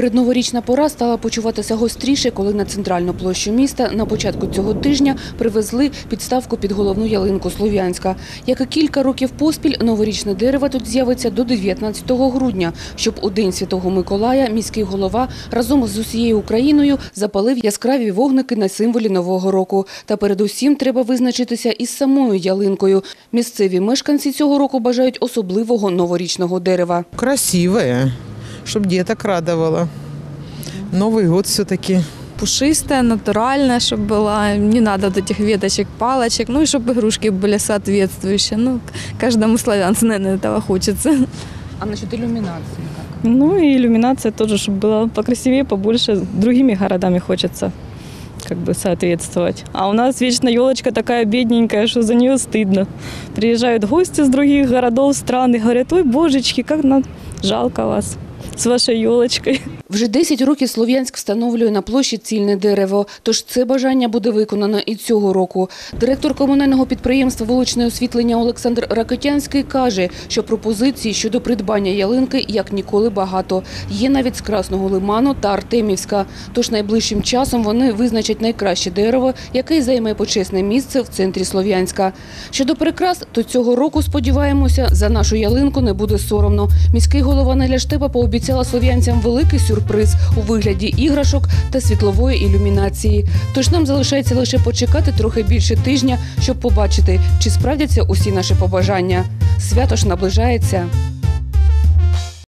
Передноворічна пора стала почуватися гостріше, коли на центральну площу міста на початку цього тижня привезли підставку під головну ялинку Слов'янська. Як і кілька років поспіль, новорічне дерево тут з'явиться до 19 грудня, щоб у День Святого Миколая міський голова разом з усією Україною запалив яскраві вогники на символі Нового року. Та передусім треба визначитися із самою ялинкою. Місцеві мешканці цього року бажають особливого новорічного дерева. красивая, чтобы деток радовало. Новый год все-таки. пушистая, натуральная, чтобы была. Не надо вот этих веточек, палочек. Ну и чтобы игрушки были соответствующие. Ну, каждому славянцу, наверное, этого хочется. А насчет ілюмінації як? Ну и иллюминация тоже, чтобы была покрасивее, побольше. С другими городами хочется как бы соответствовать. А у нас вечно елочка такая бедненькая, что за нее стыдно. Приезжают гости с других городов, стран и говорят, ой, божечки, как нам жалко вас С вашей елочкой. Вже 10 років Слов'янськ встановлює на площі цільне дерево, тож це бажання буде виконано і цього року. Директор комунального підприємства «Вуличне освітлення» Олександр Ракитянський каже, що пропозицій щодо придбання ялинки як ніколи багато. Є навіть з Красного Лиману та Артемівська. Тож найближчим часом вони визначать найкраще дерево, яке займе почесне місце в центрі Слов'янська. Щодо прикрас, то цього року, сподіваємося, за нашу ялинку не буде соромно. Міський голова Неля Штепа пообіцяла слов'янцям великий сюрприз у вигляді іграшок та світлової ілюмінації. Тож нам залишається лише почекати трохи більше тижня, щоб побачити, чи справдяться усі наші побажання. Свято ж наближається.